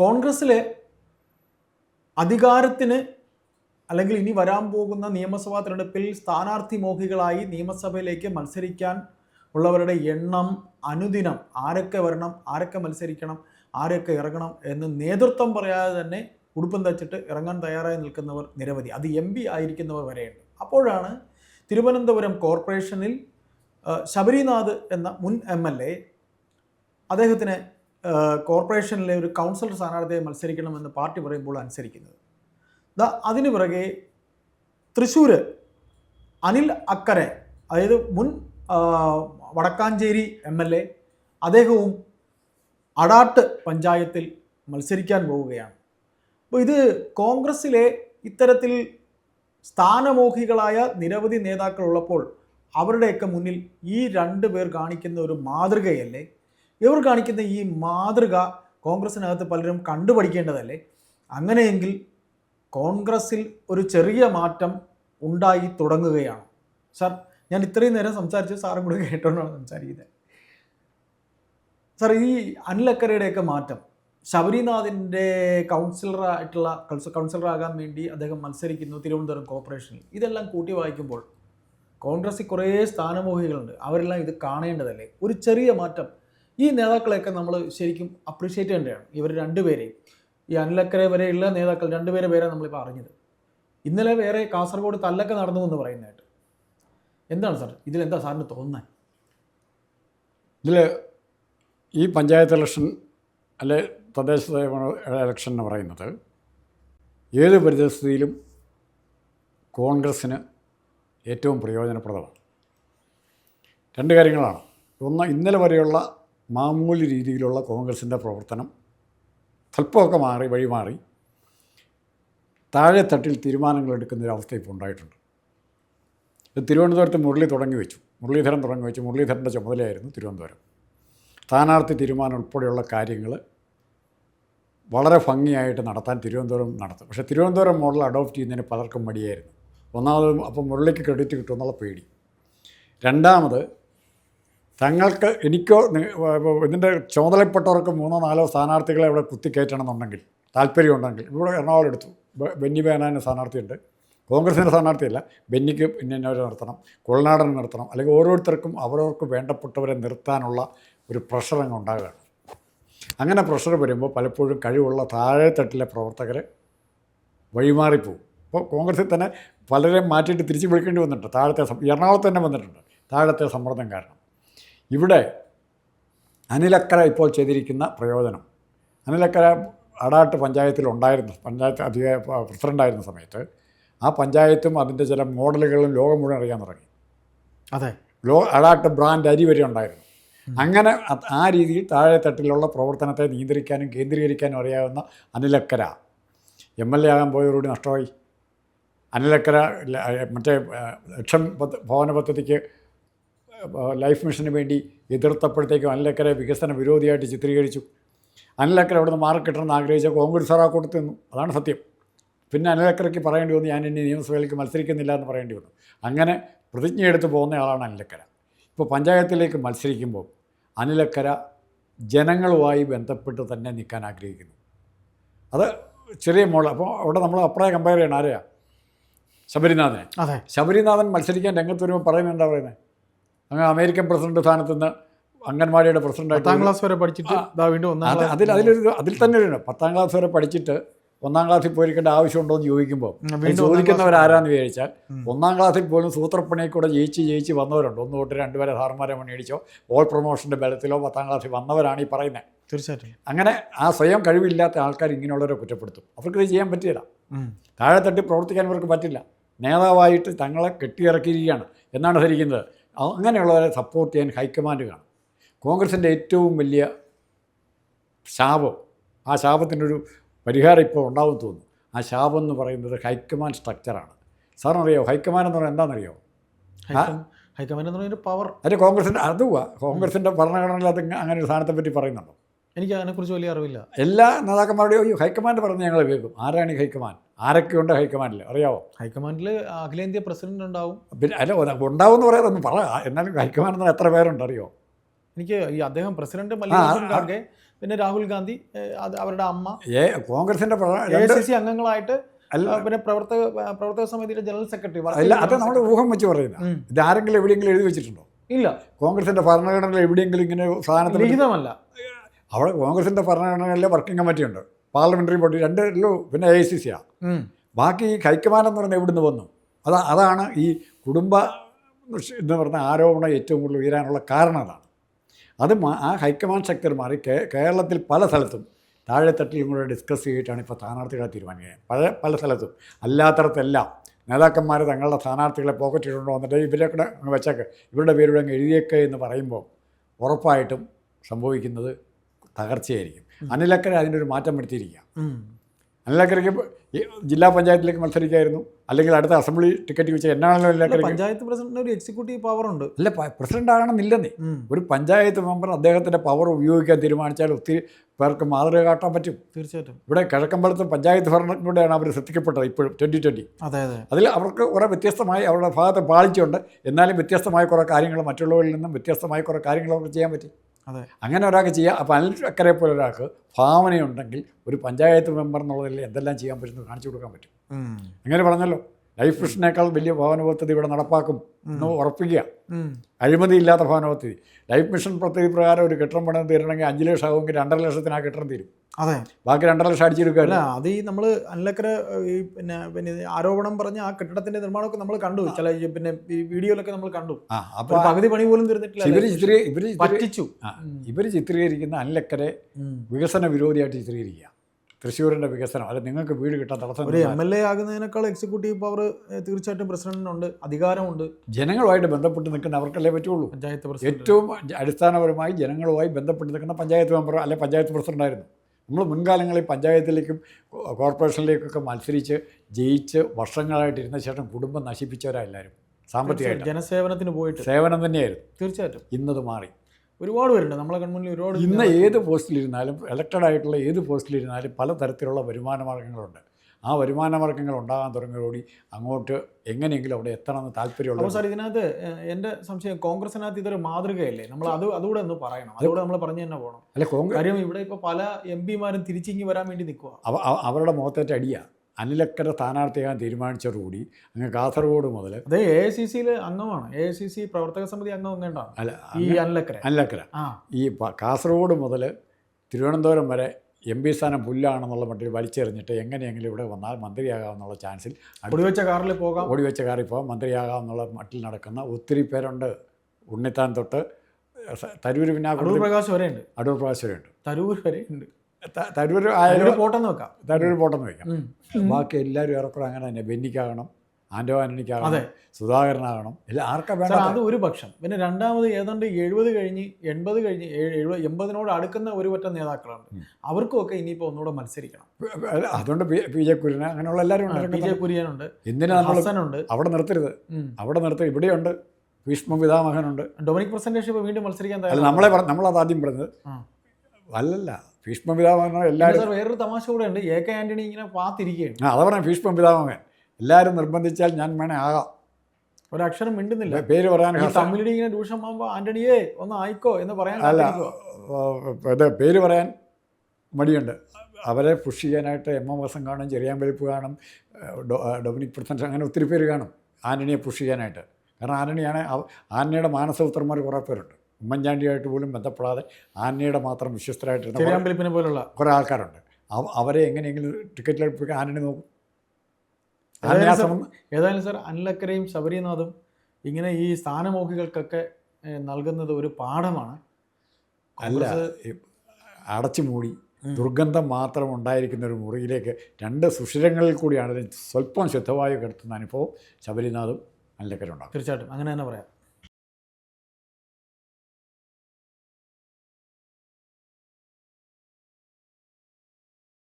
കോൺഗ്രസ്സിലെ അധികാരത്തിന് അല്ലെങ്കിൽ ഇനി വരാൻ പോകുന്ന നിയമസഭാ തെരഞ്ഞെടുപ്പിൽ സ്ഥാനാർത്ഥി മോഹികളായി നിയമസഭയിലേക്ക് മത്സരിക്കാൻ ഉള്ളവരുടെ എണ്ണം അനുദിനം ആരൊക്കെ വരണം ആരൊക്കെ മത്സരിക്കണം ആരൊക്കെ ഇറങ്ങണം എന്ന് നേതൃത്വം പറയാതെ തന്നെ ഉടുപ്പം തച്ചിട്ട് ഇറങ്ങാൻ തയ്യാറായി നിൽക്കുന്നവർ നിരവധി. അത് എം പി ആയിരിക്കുന്നവർ വരെയുണ്ട്. അപ്പോഴാണ് തിരുവനന്തപുരം കോർപ്പറേഷനിൽ ശബരിനാഥ് എന്ന മുൻ എം എൽ എ അദ്ദേഹത്തിന് കോർപ്പറേഷനിലെ ഒരു കൗൺസിലർ സ്ഥാനാർത്ഥിയെ മത്സരിക്കണമെന്ന് പാർട്ടി പറയുമ്പോൾ അനുസരിക്കുന്നത്. ദാ അതിന് പിറകെ തൃശ്ശൂർ അനിൽ അക്കരെ അതായത് മുൻ വടക്കാഞ്ചേരി എം എൽ എ അദ്ദേഹവും അടാട്ട് പഞ്ചായത്തിൽ മത്സരിക്കാൻ പോവുകയാണ്. അപ്പോൾ ഇത് കോൺഗ്രസ്സിലെ ഇത്തരത്തിൽ സ്ഥാനമോഹികളായ നിരവധി നേതാക്കൾ ഉള്ളപ്പോൾ അവരുടെയൊക്കെ മുന്നിൽ ഈ രണ്ട് പേർ കാണിക്കുന്ന ഒരു മാതൃകയല്ലേ? ഇവർ കാണിക്കുന്ന ഈ മാതൃക കോൺഗ്രസിനകത്ത് പലരും കണ്ടുപഠിക്കേണ്ടതല്ലേ? അങ്ങനെയെങ്കിൽ കോൺഗ്രസ്സിൽ ഒരു ചെറിയ മാറ്റം ഉണ്ടായി തുടങ്ങുകയാണ്. സാർ ഞാൻ ഇത്രയും നേരം സംസാരിച്ച് സാറും കൂടെ കേട്ടോണ്ടാണ് സംസാരിക്കുന്നത്. സാർ ഈ അനിലക്കരയുടെയൊക്കെ മാറ്റം ശബരിനാഥിന്റെ കൗൺസിലറായിട്ടുള്ള കൗൺസിലറാകാൻ വേണ്ടി അദ്ദേഹം മത്സരിക്കുന്നു തിരുവനന്തപുരം കോർപ്പറേഷനിൽ. ഇതെല്ലാം കൂട്ടി വായിക്കുമ്പോൾ കോൺഗ്രസ്സിൽ കുറേ സ്ഥാനമോഹികളുണ്ട്. അവരെല്ലാം ഇത് കാണേണ്ടതല്ലേ? ഒരു ചെറിയ മാറ്റം ഈ നേതാക്കളെയൊക്കെ നമ്മൾ ശരിക്കും അപ്രീഷിയേറ്റ് ചെയ്യേണ്ടതാണ്. ഇവർ രണ്ടുപേരെയും. ഈ അനിലക്കര വരെയുള്ള നേതാക്കൾ രണ്ടുപേരെ പേരെ നമ്മളിപ്പോൾ അറിഞ്ഞത്. ഇന്നലെ വേറെ കാസർഗോഡ് തല്ലൊക്കെ നടന്നു എന്ന് പറയുന്നതായിട്ട് എന്താണ് സാർ? ഇതിലെന്താ സാറിന് തോന്നുന്നത്? ഇതിൽ ഈ പഞ്ചായത്ത് ഇലക്ഷൻ അല്ലെ തദ്ദേശ ഇലക്ഷൻ എന്ന് പറയുന്നത് ഏത് പരിതസ്ഥിതിയിലും കോൺഗ്രസ്സിന് ഏറ്റവും പ്രയോജനപ്രദമാണ്. രണ്ട് കാര്യങ്ങളാണ്. ഒന്ന് ഇന്നലെ വരെയുള്ള മാമൂലി രീതിയിലുള്ള കോൺഗ്രസിന്റെ പ്രവർത്തനം സ്വല്പമൊക്കെ മാറി വഴിമാറി താഴെത്തട്ടിൽ തീരുമാനങ്ങൾ എടുക്കുന്ന ഒരു അവസ്ഥ ഇപ്പോൾ ഉണ്ടായിട്ടുണ്ട്. ഇത് തിരുവനന്തപുരത്ത് മുരളി തുടങ്ങി വെച്ചു. മുരളീധരൻ തുടങ്ങി വെച്ചു. മുരളീധരന്റെ ചുമതലയായിരുന്നു തിരുവനന്തപുരം. സ്ഥാനാർത്ഥി തീരുമാനം ഉൾപ്പെടെയുള്ള കാര്യങ്ങൾ വളരെ ഭംഗിയായിട്ട് നടത്താൻ തിരുവനന്തപുരം നടത്തും. പക്ഷേ തിരുവനന്തപുരം മോഡൽ അഡോപ്റ്റ് ചെയ്യുന്നതിന് പലർക്കും മടിയായിരുന്നു. ഒന്നാമത് അപ്പോൾ മുരളിക്ക് ക്രെഡിറ്റ് കിട്ടുമെന്നുള്ള പേടി. രണ്ടാമത് തങ്ങൾക്ക് എനിക്കോ ഇതിന്റെ ചുമതലപ്പെട്ടവർക്ക് മൂന്നോ നാലോ സ്ഥാനാർത്ഥികളെ ഇവിടെ കുത്തിക്കയറ്റണമെന്നുണ്ടെങ്കിൽ താല്പര്യമുണ്ടെങ്കിൽ ഇവിടെ എറണാകുളം എടുത്തു. ബെന്നി ബേനാന് സ്ഥാനാർത്ഥിയുണ്ട്. കോൺഗ്രസിന്റെ സ്ഥാനാർത്ഥിയല്ല ബെന്നിക്ക് ഇന്നവരെ നിർത്തണം കുളനാടനെ നിർത്തണം അല്ലെങ്കിൽ ഓരോരുത്തർക്കും അവരവർക്ക് വേണ്ടപ്പെട്ടവരെ നിർത്താനുള്ള ഒരു പ്രഷർ അങ്ങ് ഉണ്ടാകുകയാണ്. അങ്ങനെ പ്രഷർ വരുമ്പോൾ പലപ്പോഴും കഴിവുള്ള താഴെത്തട്ടിലെ പ്രവർത്തകർ വഴിമാറിപ്പോവും. ഇപ്പോൾ കോൺഗ്രസിൽ തന്നെ പലരെ മാറ്റിയിട്ട് തിരിച്ചു വിളിക്കേണ്ടി വന്നിട്ടുണ്ട്. താഴത്തെ എറണാകുളത്ത് തന്നെ വന്നിട്ടുണ്ട്. താഴത്തെ സമ്മർദ്ദം കാരണം. ഇവിടെ അനിലക്കര ഇപ്പോൾ ചെയ്തിരിക്കുന്ന പ്രയോജനം. അനിലക്കര അടാട്ട് പഞ്ചായത്തിൽ ഉണ്ടായിരുന്ന. പഞ്ചായത്ത് അധിക പ്രസിഡന്റായിരുന്ന സമയത്ത് ആ പഞ്ചായത്തും അതിന്റെ ചില മോഡലുകളും ലോകം മുഴുവൻ അറിയാൻ തുടങ്ങി. അതെ. ലോ അടാട്ട് ബ്രാൻഡ് അരി വരെ ഉണ്ടായിരുന്നു. അങ്ങനെ ആ രീതിയിൽ താഴെത്തട്ടിലുള്ള പ്രവർത്തനത്തെ നിയന്ത്രിക്കാനും കേന്ദ്രീകരിക്കാനും അറിയാവുന്ന അനിലക്കര. എം എൽ എ ആകാൻ പോയതോടുകൂടി നഷ്ടമായി. അനിലക്കര മറ്റേ ലക്ഷം ഭവന പദ്ധതിക്ക് ലൈഫ് മിഷന് വേണ്ടി എതിർത്തപ്പോഴത്തേക്കും അനിലക്കരെ വികസന വിരോധിയായിട്ട് ചിത്രീകരിച്ചു. അനിലക്കര അവിടെ നിന്ന് മാറി ആഗ്രഹിച്ച കോൺഗ്രസ് സാറാ കൊടുത്തു നിന്നു. അതാണ് സത്യം. പിന്നെ അനിലക്കരയ്ക്ക് പറയേണ്ടി വന്നു ഞാൻ ഇനി നിയമസഭയിലേക്ക് മത്സരിക്കുന്നില്ല എന്ന് പറയേണ്ടി വന്നു. അങ്ങനെ പ്രതിജ്ഞയെടുത്ത് പോകുന്ന ആളാണ് അനിലക്കര ഇപ്പോൾ പഞ്ചായത്തിലേക്ക് മത്സരിക്കുമ്പോൾ അനിലക്കര ജനങ്ങളുമായി ബന്ധപ്പെട്ട് തന്നെ നിൽക്കാൻ ആഗ്രഹിക്കുന്നു. അത് ചെറിയ മോൾ അപ്പോൾ അവിടെ നമ്മൾ അപ്രായം കമ്പയർ ചെയ്യണം. ആരെയാ? ശബരിനാഥനെ. അതെ. ശബരിനാഥൻ മത്സരിക്കാൻ രംഗത്ത് വരുമ്പോൾ പറയുന്നത് എന്താ പറയുന്നത്? അങ്ങ് അമേരിക്കൻ പ്രസിഡന്റ് സ്ഥാനത്ത് നിന്ന് അംഗൻവാടിയുടെ പ്രസിഡന്റായിട്ട് പത്താം ക്ലാസ് വരെ പഠിച്ചിട്ട് വീണ്ടും അതിൽ അതിലൊരു അതിൽ തന്നെ ഒരു പത്താം ക്ലാസ് വരെ പഠിച്ചിട്ട് ഒന്നാം ക്ലാസ്സിൽ പോയിരിക്കേണ്ട ആവശ്യമുണ്ടോ എന്ന് ചോദിക്കുമ്പോൾ ചോദിക്കുന്നവരാരാന്ന് വിചാരിച്ചാൽ. ഒന്നാം ക്ലാസ്സിൽ പോലും സൂത്രപ്പണിയിൽ കൂടെ ജയിച്ച് ജയിച്ച് വന്നവരുണ്ട്. ഒന്ന് തൊട്ട് രണ്ടുപേരെ സാറന്മാരെ മേടിച്ചോ ഓൾ പ്രൊമോഷന്റെ ബലത്തിലോ പത്താം ക്ലാസ്സിൽ വന്നവരാണ് ഈ പറയുന്നത് തീർച്ചയായിട്ടും. അങ്ങനെ ആ സ്വയം കഴിവില്ലാത്ത ആൾക്കാർ ഇങ്ങനെയുള്ളവരെ കുറ്റപ്പെടുത്തും. അവർക്ക് ഇത് ചെയ്യാൻ പറ്റില്ല. താഴെ താഴെത്തട്ടി പ്രവർത്തിക്കാൻ ഇവർക്ക് പറ്റില്ല. നേതാവായിട്ട് തങ്ങളെ കെട്ടിയിറക്കിയിരിക്കുകയാണ്. എന്നാണ് ധരിക്കുന്നത്? അങ്ങനെയുള്ളവരെ സപ്പോർട്ട് ചെയ്യാൻ ഹൈക്കമാൻഡ് കാണും. കോൺഗ്രസിന്റെ ഏറ്റവും വലിയ ശാപം ആ ശാപത്തിനൊരു പരിഹാരം ഇപ്പോൾ ഉണ്ടാവും തോന്നുന്നു. ആ ശാപം എന്ന് പറയുന്നത് ഹൈക്കമാൻഡ് സ്ട്രക്ചറാണ് സാറിനറിയോ ഹൈക്കമാൻഡ് എന്ന് പറഞ്ഞാൽ എന്താണെന്നറിയോ? ഹൈക്കം- ഹൈക്കമാൻഡ് എന്ന് പറയുന്നത് പവർ അതെ കോൺഗ്രസിന്റെ അതുവാ കോൺഗ്രസിന്റെ ഭരണഘടനയിൽ അത് അങ്ങനെ ഒരു സ്ഥാനത്തെ പറ്റി പറയുന്നുണ്ടോ? എനിക്ക് അതിനെക്കുറിച്ച് വലിയ അറിവില്ല. എല്ലാ നേതാക്കന്മാരുടെയും ഈ ഹൈക്കമാൻഡ് പറഞ്ഞ് ഞങ്ങൾ കേൾക്കും. ആരാണ് ഈ ഹൈക്കമാൻഡ്? ആരൊക്കെയുണ്ട് ഹൈക്കമാൻഡിൽ അറിയാവോ? ഹൈക്കമാൻഡിൽ അഖിലേന്ത്യാ പ്രസിഡന്റ് ഉണ്ടാവും. പിന്നെ അല്ല ഉണ്ടാവുമെന്ന് പറയാതെ ഒന്നും പറ. എന്നാലും ഹൈക്കമാൻഡ് എന്ന് എത്ര പേരുണ്ട് അറിയോ? എനിക്ക് ഈ അദ്ദേഹം പ്രസിഡന്റ് മല്ലികാർജുൻ ഖാർഗെ പിന്നെ രാഹുൽ ഗാന്ധി അവരുടെ അമ്മ. ഏ കോൺഗ്രസിന്റെ അംഗങ്ങളായിട്ട് അല്ല. പിന്നെ പ്രവർത്തക പ്രവർത്തക സമിതിയുടെ ജനറൽ സെക്രട്ടറി അല്ല അത് നമ്മൾ ഊഹം വെച്ച് പറയുന്നത്. ഇത് ആരെങ്കിലും എവിടെയെങ്കിലും എഴുതി വെച്ചിട്ടുണ്ടോ? ഇല്ല. കോൺഗ്രസിന്റെ ഭരണഘടനയിൽ എവിടെയെങ്കിലും ഇങ്ങനെ സാധനത്തിൽ ലിഖിതമല്ല. അവിടെ കോൺഗ്രസിന്റെ ഭരണഘടനയിലെ വർക്കിംഗ് കമ്മിറ്റി ഉണ്ട്. പാർലമെന്ററി ബോഡി രണ്ടല്ലോ പിന്നെ എ ഐ സി സിയാണ് ബാക്കി ഈ ഹൈക്കമാൻഡ് എന്ന് പറഞ്ഞാൽ എവിടുന്ന് വന്നു? അതാ അതാണ് ഈ കുടുംബ എന്ന് പറഞ്ഞ ആരോപണം ഏറ്റവും കൂടുതൽ ഉയരാനുള്ള കാരണം അതാണ്. അത് ആ ഹൈക്കമാൻഡ് ശക്തി മാറി കേരളത്തിൽ പല സ്ഥലത്തും താഴെത്തട്ടിലും കൂടെ ഡിസ്കസ് ചെയ്തിട്ടാണ് ഇപ്പോൾ സ്ഥാനാർത്ഥികളെ തീരുമാനിക്കുന്നത്. പല പല സ്ഥലത്തും. അല്ലാത്തടത്തെല്ലാം നേതാക്കന്മാർ തങ്ങളുടെ സ്ഥാനാർത്ഥികളെ പോക്കറ്റിട്ടുണ്ടോ എന്നിട്ട് ഇവരെ കൂടെ അങ്ങ് വെച്ചേക്ക്. ഇവരുടെ പേരുടെ അങ്ങ് എഴുതിയേക്ക് എന്ന് പറയുമ്പോൾ ഉറപ്പായിട്ടും സംഭവിക്കുന്നത് തകർച്ചയായിരിക്കും. അനിലക്കര അതിന്റെ ഒരു മാറ്റം വരുത്തിയിരിക്കുക. അനിലക്കരയ്ക്ക് ജില്ലാ പഞ്ചായത്തിലേക്ക് മത്സരിക്കായിരുന്നു. അല്ലെങ്കിൽ അടുത്ത അസംബ്ലി ടിക്കറ്റ് വെച്ച് എന്നാണല്ലോ അനിലക്കര പഞ്ചായത്ത് പ്രസിഡന്റിന് ഒരു എക്സിക്യൂട്ടീവ് പവർ ഉണ്ട്. അല്ല പ്രസിഡന്റ് ആകണമെന്നില്ലെന്നേ ഒരു പഞ്ചായത്ത് മെമ്പർ അദ്ദേഹത്തിന്റെ പവർ ഉപയോഗിക്കാൻ തീരുമാനിച്ചാൽ ഒത്തിരി പേർക്ക് മാതൃക കാട്ടാൻ പറ്റും. തീർച്ചയായിട്ടും. ഇവിടെ കിഴക്കമ്പലത്ത് പഞ്ചായത്ത് ഭരണത്തിലൂടെയാണ് അവർ ശ്രദ്ധിക്കപ്പെട്ടത് ഇപ്പോഴും ട്വന്റി ട്വന്റി അതെ അതെ. അതിൽ അവർക്ക് കുറേ വ്യത്യസ്തമായി അവരുടെ ഭാഗത്ത് പാളിച്ചുണ്ട് എന്നാലും വ്യത്യസ്തമായ കുറേ കാര്യങ്ങൾ മറ്റുള്ളവരിൽ നിന്നും വ്യത്യസ്തമായ കുറേ കാര്യങ്ങൾ അവർക്ക് ചെയ്യാൻ പറ്റി. അങ്ങനെ ഒരാൾക്ക് ചെയ്യാം. അപ്പോൾ അനിൽ അക്കരെ പോലെ ഒരാൾക്ക് ഭാവനയുണ്ടെങ്കിൽ ഒരു പഞ്ചായത്ത് മെമ്പർ എന്നുള്ളതിൽ എന്തെല്ലാം ചെയ്യാൻ പറ്റുന്നത് കാണിച്ചു കൊടുക്കാൻ പറ്റും. അങ്ങനെ പറഞ്ഞല്ലോ. ലൈഫ് മിഷനേക്കാൾ വലിയ ഭവന പദ്ധതി ഇവിടെ നടപ്പാക്കും എന്ന് ഉറപ്പിക്കുക. അഴിമതിയില്ലാത്ത ഭവന പദ്ധതി ലൈഫ് മിഷൻ പദ്ധതി പ്രകാരം ഒരു കെട്ടിടം പണിത് തീരണമെങ്കിൽ അഞ്ച് ലക്ഷം ആകുമെങ്കിൽ രണ്ടര ലക്ഷത്തിന് ആ കെട്ടിടം തീരും. അതെ. ബാക്കി രണ്ടര ലക്ഷം അടിച്ചെടുക്കുക അത് ഈ നമ്മൾ അല്ലക്കര ഈ പിന്നെ പിന്നെ ആരോപണം പറഞ്ഞ ആ കെട്ടിടത്തിന്റെ നിർമ്മാണമൊക്കെ നമ്മൾ കണ്ടു. ചില പിന്നെ ഈ വീഡിയോയിലൊക്കെ നമ്മൾ കണ്ടു. അപ്പോൾ പകുതി പണി പോലും തീർന്നിട്ടില്ല ഇവർ ചിത്രീ ഇവർ പറ്റിച്ചു. ഇവർ ചിത്രീകരിക്കുന്ന അല്ലക്കരെ. വികസന വിരോധിയായിട്ട് ചിത്രീകരിക്കുക. തൃശ്ശൂരിന്റെ വികസനം അത് നിങ്ങൾക്ക് വീട് കിട്ടാൻ തടസ്സം ഒരു എം എൽ എ ആകുന്നതിനേക്കാൾ എക്സിക്യൂട്ടീവ് പവർ തീർച്ചയായിട്ടും പ്രസിഡന്റിനുണ്ട് അധികാരമുണ്ട്. ജനങ്ങളുമായിട്ട് ബന്ധപ്പെട്ട് നിൽക്കുന്ന അവർക്കല്ലേ പറ്റുള്ളൂ. പഞ്ചായത്ത് പ്രസിഡന്റ്. ഏറ്റവും അടിസ്ഥാനപരമായി ജനങ്ങളുമായി ബന്ധപ്പെട്ട് നിൽക്കുന്ന പഞ്ചായത്ത് മെമ്പർ അല്ലെ പഞ്ചായത്ത് പ്രസിഡന്റായിരുന്നു നമ്മൾ മുൻകാലങ്ങളിൽ പഞ്ചായത്തിലേക്കും കോർപ്പറേഷനിലേക്കൊക്കെ മത്സരിച്ച് ജയിച്ച് വർഷങ്ങളായിട്ട് ഇരുന്ന ശേഷം കുടുംബം നശിപ്പിച്ചവരാ എല്ലാവരും. സാമ്പത്തികമായിട്ട്. ജനസേവനത്തിന് പോയിട്ട്. സേവനം തന്നെയായിരുന്നു. തീർച്ചയായിട്ടും. ഇന്നത് മാറി. ഒരുപാട് പേരുണ്ട്. നമ്മളെ കൺമുന്നിൽ ഒരുപാട് ഇന്ന് ഏത് പോസ്റ്റിലിരുന്നാലും ഇലക്റ്റഡ് ആയിട്ടുള്ള ഏത് പോസ്റ്റിലിരുന്നാലും പലതരത്തിലുള്ള വരുമാന മാർഗങ്ങളുണ്ട് ആ വരുമാന മാർഗങ്ങൾ ഉണ്ടാകാൻ തുടങ്ങിയതോടി അങ്ങോട്ട് എങ്ങനെയെങ്കിലും അവിടെ എത്തണമെന്ന് താല്പര്യമുള്ള അപ്പോൾ സാർ ഇതിനകത്ത് എന്റെ സംശയം കോൺഗ്രസിനകത്ത് ഇതൊരു മാതൃകയല്ലേ? നമ്മൾ അത് അതുകൂടെ ഒന്ന് പറയണം. അതുകൂടെ നമ്മൾ പറഞ്ഞു തന്നെ പോകണം. അല്ല കോൺഗ്രസ് കാര്യം ഇവിടെ ഇപ്പോൾ പല എം പിമാരും തിരിച്ചിങ്ങി വരാൻ വേണ്ടി നിൽക്കുക അവ- അവ- അവരുടെ മുഖത്തേറ്റ അടിയാണ് അനിലക്കര സ്ഥാനാർത്ഥിയാകാൻ തീരുമാനിച്ചതോടുകൂടി അങ്ങ് കാസർഗോഡ് മുതൽ അത് എ ഐ സി സിയിൽ അംഗമാണ്. എ ഐ സി സി പ്രവർത്തക സമിതി അംഗം എങ്ങേണ്ടാണ് അല്ല ഈ അനിലക്കര. അനിലക്കര. ആ. ഈ കാസർഗോഡ് മുതൽ തിരുവനന്തപുരം വരെ എം പി സ്ഥാനം പുല്ലാണെന്നുള്ള മട്ടിൽ വലിച്ചെറിഞ്ഞിട്ട് എങ്ങനെയെങ്കിലും ഇവിടെ വന്നാൽ മന്ത്രിയാകാമെന്നുള്ള ചാൻസിൽ ഓടിവെച്ച കാറിൽ പോകാം. ഓടിവെച്ച കാറിൽ പോകാം മന്ത്രിയാകാമെന്നുള്ള മട്ടിൽ നടക്കുന്ന ഒത്തിരി പേരുണ്ട്. ഉണ്ണിത്താൻ തൊട്ട് തരൂർ പിന്നെ അടൂർ പ്രകാശ് വരെ ഉണ്ട് അടൂർ വരെയുണ്ട്. തരൂർ വരെ ഉണ്ട് തരൂർ ആയാലും പോട്ടെന്ന് വെക്കാം. തരൂർ പോട്ടെന്ന് വെക്കാം. ബാക്കി എല്ലാവരും ഏറെക്കുറെ അങ്ങനെ തന്നെ ബെന്നിക്കാകണം ആൻഡോ ആന്റണിക്കാകണം അതെ. സുധാകരനാകണം. എല്ലാം ആർക്കാ വേണം വേണ്ട അത് ഒരു പക്ഷം. പിന്നെ രണ്ടാമത് ഏതാണ്ട് എഴുപത് കഴിഞ്ഞ് എൺപത് കഴിഞ്ഞ് എഴുപത് എൺപതിനോട് അടുക്കുന്ന ഒരു പറ്റം നേതാക്കളുണ്ട്. അവർക്കൊക്കെ അവർക്കുമൊക്കെ ഇനിയിപ്പോൾ ഒന്നുകൂടെ മത്സരിക്കണം. അതുകൊണ്ട് പി ജെ കുര്യൻ അങ്ങനെയുള്ള എല്ലാവരും ഉണ്ട് പി ജെ. കുര്യനുണ്ട്. എന്തിനാണ് അവിടെ നിർത്തരുത്. അവിടെ നിർത്തരുത് ഇവിടെയുണ്ട്. ഭീഷ്മ പിതാമഹനുണ്ട്. ഡൊമിനിക് പ്രസന്റേഷൻ ഇപ്പോൾ വീണ്ടും മത്സരിക്കാൻ നമ്മളെ നമ്മളത് ആദ്യം പറഞ്ഞത് അല്ലല്ല ഭീഷ്മ പിതാമഹൻ എല്ലാവരും വേറൊരു തമാശ കൂടെ ഉണ്ട്. എ കെ ആന്റണി ഇങ്ങനെ പാത്തിരിക്കുകയാണ്. ആ അത് പറയാം ഭീഷ്മ പിതാമഹൻ എല്ലാവരും നിർബന്ധിച്ചാൽ ഞാൻ വേണേ ആകാം. ഒരക്ഷരം മിണ്ടുന്നില്ല. പേര് പറയാൻ തമ്മിലടി ഇങ്ങനെ രൂക്ഷമാകുമ്പോൾ ആന്റണിയേ ഒന്ന് ആയിക്കോ എന്ന് പറയാൻ അല്ല. ഇത് പേര് പറയാൻ മടിയുണ്ട്. അവരെ പുഷ് ചെയ്യാനായിട്ട് എം എം വസം കാണും ചെറിയാൻ വലിപ്പ് കാണും ഡൊമിനിക് പ്രസൻസ് അങ്ങനെ ഒത്തിരി പേര് കാണും ആന്റണിയെ പുഷ് ചെയ്യാനായിട്ട്. കാരണം ആന്റണിയാണ് ആന്റണിയുടെ മാനസപുത്രന്മാർ കുറേ പേരുണ്ട്. ഉമ്മൻചാണ്ടിയായിട്ട് പോലും ബന്ധപ്പെടാതെ ആനയുടെ മാത്രം വിശ്വസ്തരായിട്ടിരുന്ന പോലുള്ള കുറേ ആൾക്കാരുണ്ട്. അവ- അവരെ എങ്ങനെയെങ്കിലും ടിക്കറ്റ് എടുപ്പിക്കാൻ ആനനെ നോക്കും. ഏതായാലും സാർ- അനിലക്കരയും ശബരിനാഥും ഇങ്ങനെ ഈ സ്ഥാനമോഹികൾക്കൊക്കെ നൽകുന്നത് ഒരു പാഠമാണ്. അല്ല അടച്ചു മൂടി ദുർഗന്ധം മാത്രം ഉണ്ടായിരിക്കുന്ന ഒരു മുറിയിലേക്ക് രണ്ട് സുഷിരങ്ങളിൽ കൂടിയാണ് സ്വല്പം ശുദ്ധവായു കിടത്തുന്ന അനുഭവം ശബരിനാഥും അല്ലക്കരുണ്ടാകും തീർച്ചയായിട്ടും. അങ്ങനെ തന്നെ പറയാം.